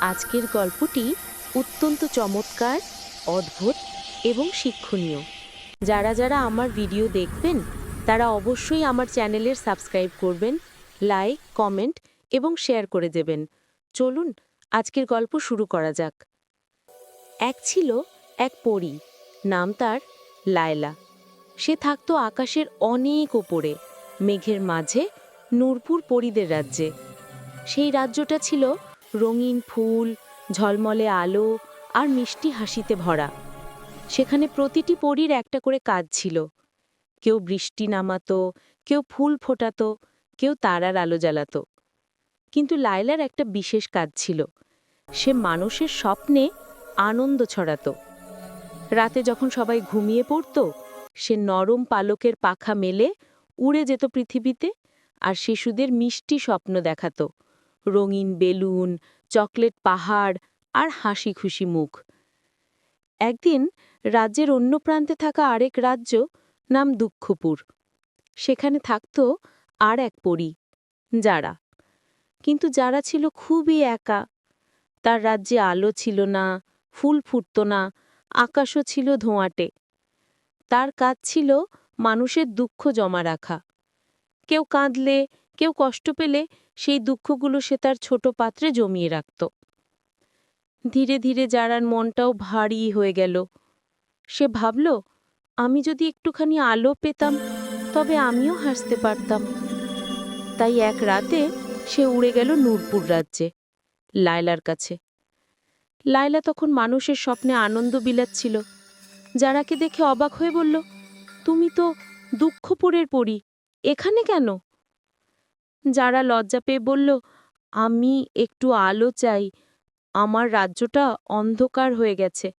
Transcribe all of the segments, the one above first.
আজকের গল্পটি অত্যন্ত চমৎকার, অদ্ভুত এবং শিক্ষণীয়। যারা যারা আমার ভিডিও দেখবেন, তারা অবশ্যই আমার চ্যানেলের সাবস্ক্রাইব করবেন, লাইক, কমেন্ট এবং শেয়ার করে দেবেন। চলুন, আজকের গল্প শুরু করা যাক। এক ছিল এক পরী, নাম তার লায়লা। সে থাকতো আকাশের অনেক ওপরে, মেঘের মাঝে নূরপুর পরীদের রাজ্যে। সেই রাজ্যটা ছিল রঙিন ফুল, ঝলমলে আলো আর মিষ্টি হাসিতে ভরা। সেখানে প্রতিটি পরীর একটা করে কাজ ছিল। কেউ বৃষ্টি নামাতো, কেউ ফুল ফোটাতো, কেউ তারার আলো জ্বালাতো। কিন্তু লায়লার একটা বিশেষ কাজ ছিল। সে মানুষের স্বপ্নে আনন্দ ছড়াতো। রাতে যখন সবাই ঘুমিয়ে পড়ত, সে নরম পালকের পাখা মেলে উড়ে যেত পৃথিবীতে আর শিশুদের মিষ্টি স্বপ্ন দেখাতো। রঙিন বেলুন, চকলেট পাহাড় আর হাসি খুশি মুখ। একদিন রাজ্যের অন্য প্রান্তে থাকা আরেক রাজ্য নাম দুঃখপুর। সেখানে থাকত আর এক পরী, যারা। কিন্তু যারা ছিল খুবই একা, তার রাজ্যে আলো ছিল না, ফুল ফুটত না, আকাশও ছিল ধোঁয়াটে। তার কাজ ছিল মানুষের দুঃখ জমা রাখা। কেউ কাঁদলে, কেউ কষ্ট পেলে সেই দুঃখগুলো সে তার ছোট পাত্রে জমিয়ে রাখত। ধীরে ধীরে যারার মনটাও ভারী হয়ে গেল। সে ভাবল, আমি যদি একটুখানি আলো পেতাম, তবে আমিও হাসতে পারতাম। তাই এক রাতে সে উড়ে গেল নূরপুর রাজ্যে, লায়লার কাছে। লায়লা তখন মানুষের স্বপ্নে আনন্দ বিলাচ্ছিল। যারাকে দেখে অবাক হয়ে বলল, তুমি তো দুঃখপুরের পড়ি এখানে কেন? যারা লজ্জা পেয়ে বলল, আমি একটু আলো চাই, আমার রাজ্যটা অন্ধকার হয়ে গেছে।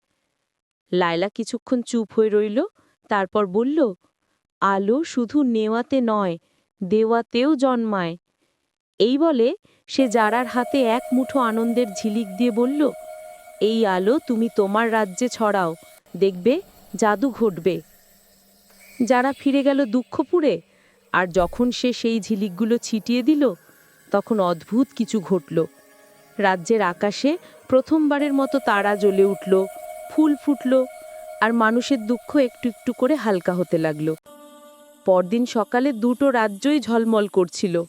লায়লা কিছুক্ষণ চুপ হয়ে রইল, তারপর বলল, আলো শুধু নেওয়াতে নয়, দেওয়াতেও জন্মায়। এই বলে সে যারার হাতে এক মুঠো আনন্দের ঝিলিক দিয়ে বলল, এই আলো তুমি তোমার রাজ্যে ছড়াও, দেখবে জাদু ঘটবে। যারা ফিরে গেল দুঃখপুরে আর যখন সে সেই ঝিলিকগুলো ছিটিয়ে দিল, তখন অদ্ভুত কিছু ঘটল। রাজ্যের আকাশে প্রথমবারের মতো তারা জ্বলে উঠল, ফুল ফুটল, আর মানুষের দুঃখ একটু একটু করে হালকা হতে লাগল। পরদিন সকালে দুটো রাজ্যই ঝলমল করছিল।